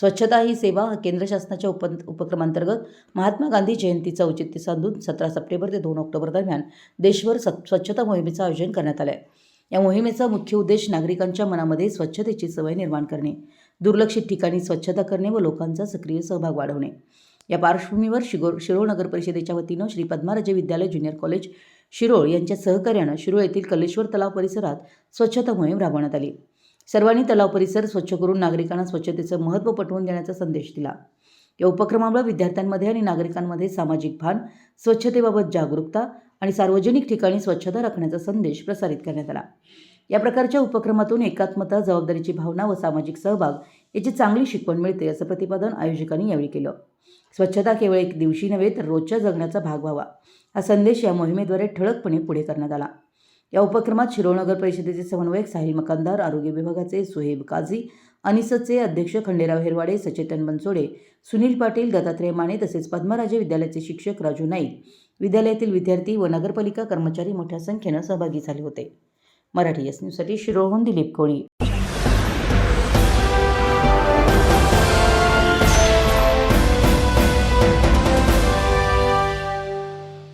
स्वच्छता ही सेवा हा केंद्र शासनाच्या उप उपक्रमांतर्गत महात्मा गांधी जयंतीचं औचित्य साधून सतरा सप्टेंबर ते दोन ऑक्टोबर दरम्यान देशभर स्वच्छता मोहिमेचं आयोजन करण्यात आलं आहे या मोहिमेचा मुख्य उद्देश नागरिकांच्या मनामध्ये स्वच्छतेची सवय निर्माण करणे दुर्लक्षित ठिकाणी स्वच्छता करणे व लोकांचा सक्रिय सहभाग वाढवणे. या पार्श्वभूमीवर शिगोर शिरोळ नगर परिषदेच्या वतीनं श्री पद्माराजे विद्यालय ज्युनियर कॉलेज शिरोळ यांच्या सहकार्यानं शिरोळ येथील कलेश्वर तलाव परिसरात स्वच्छता मोहीम राबवण्यात आली. सर्वांनी तलाव परिसर स्वच्छ करून नागरिकांना स्वच्छतेचं महत्त्व पटवून देण्याचा संदेश दिला. या उपक्रमामुळे विद्यार्थ्यांमध्ये आणि नागरिकांमध्ये सामाजिक भान स्वच्छतेबाबत जागरूकता आणि सार्वजनिक ठिकाणी स्वच्छता राखण्याचा संदेश प्रसारित करण्यात आला. या प्रकारच्या उपक्रमातून एकात्मता जबाबदारीची भावना व सामाजिक सहभाग याची चांगली शिकवण मिळते असं प्रतिपादन आयोजकांनी यावेळी केलं. स्वच्छता केवळ एक दिवशी नव्हे तर रोजच्या जगण्याचा भाग व्हावा. हा संदेश या मोहिमेद्वारे ठळकपणे पुढे करण्यात आला. या उपक्रमात शिरोनगर परिषदेचे समन्वयक साहिल मकानदार आरोग्य विभागाचे सुहेब काझी अनिसचे अध्यक्ष खंडेराव हेरवाडे सचेतन बनसोडे सुनील पाटील दत्तात्रय माने तसेच पद्मराजे विद्यालयाचे शिक्षक राजू नाईक. विद्यालयातील विद्यार्थी व नगरपालिका कर्मचारी मोठ्या संख्येनं सहभागी झाले होते. मराठी एस न्यूजसाठी दिलीप कोळी.